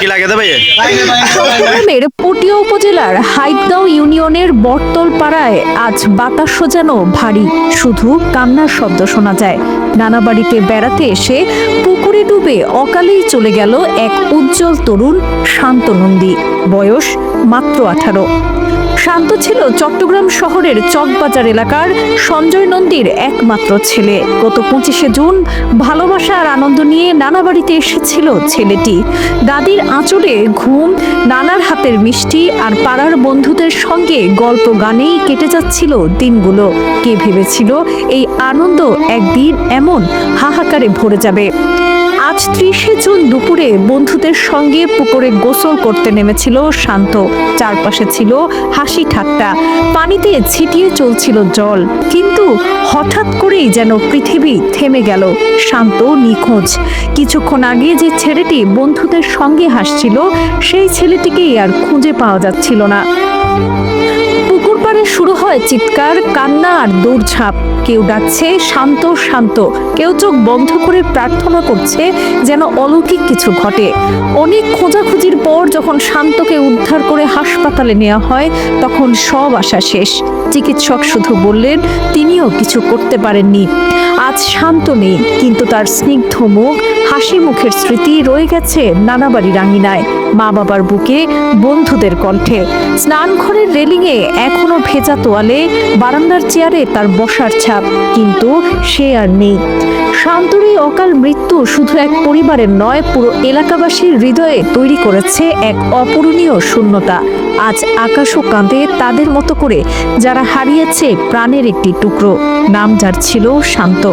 কি লাগে দেবে? চট্টগ্রামের পটিয়া উপজেলার হাইদগাঁও ইউনিয়নের বটতল পাড়ায় আজ বাতাস যেন ভারী। শুধু কান্নার শব্দ শোনা যায়। নানা বাড়িতে বেড়াতে এসে পুকুরে ডুবে অকালেই চলে গেল এক উজ্জ্বল তরুণ শান্ত নন্দী বয়স মাত্র আঠারো। শান্ত ছিল চট্টগ্রাম শহরের চকবাজার এলাকার সঞ্জয় নন্দীর একমাত্র ছেলে। গত পঁচিশে জুন ভালোবাসা আর আনন্দ নিয়ে নানা বাড়িতে এসেছিল ছেলেটি। দাদির আঁচড়ে ঘুম, নানার হাতের মিষ্টি আর পাড়ার বন্ধুদের সঙ্গে গল্প গানেই কেটে যাচ্ছিল দিনগুলো। কে ভেবেছিল এই আনন্দ একদিন এমন হাহাকারে ভরে যাবে? আজ ত্রিশে জুন দুপুরে বন্ধুদের সঙ্গে পুকুরে গোসল করতে নেমেছিল শান্ত। চারপাশে ছিল হাসি ঠাট্টা। পানিতে ছিটিয়ে চলছিল জল। কিন্তু হঠাৎ করেই যেন পৃথিবী থেমে গেল। শান্ত, নিখোঁজ। কিছুক্ষণ আগে যে ছেলেটি বন্ধুদের সঙ্গে হাসছিল, সেই ছেলেটিকেই আর খুঁজে পাওয়া যাচ্ছিল না। পুকুর শুরু হয় চিৎকার, কান্না আর দৌড়ঝাঁপ। কেউ ডাকছে, শান্ত শান্ত। কেউ চোখ বন্ধ করে প্রার্থনা করছে যেন অলৌকিক কিছু ঘটে। অনেক খোঁজাখুঁজির পর যখন শান্তকে উদ্ধার করে হাসপাতালে নেওয়া হয়, তখন সব আশা শেষ। চিকিৎসক শুধু বললেন, তিনিও কিছু করতে পারেননি। আজ শান্ত নেই, কিন্তু তার স্নিগ্ধ মুখ, হাসি মুখের স্মৃতি রয়ে গেছে নানাবাড়ি রাঙিনায়। মা বাবার বুকে বন্ধুদের কণ্ঠে। স্নানঘরের রেলিংয়ে এখনও ভেজা তোয়ালে বারান্দার চেয়ারে তার বসার ছাপ, কিন্তু সে আর নেই। শান্তর অকাল মৃত্যু শুধু এক পরিবারের নয়, পুরো এলাকাবাসীর হৃদয়ে তৈরি করেছে এক অপূরণীয় শূন্যতা। আজ আকাশও কাঁদে তাদের মতো করে, যারা হারিয়েছে প্রাণের একটি টুকরো। নাম যার ছিল শান্ত।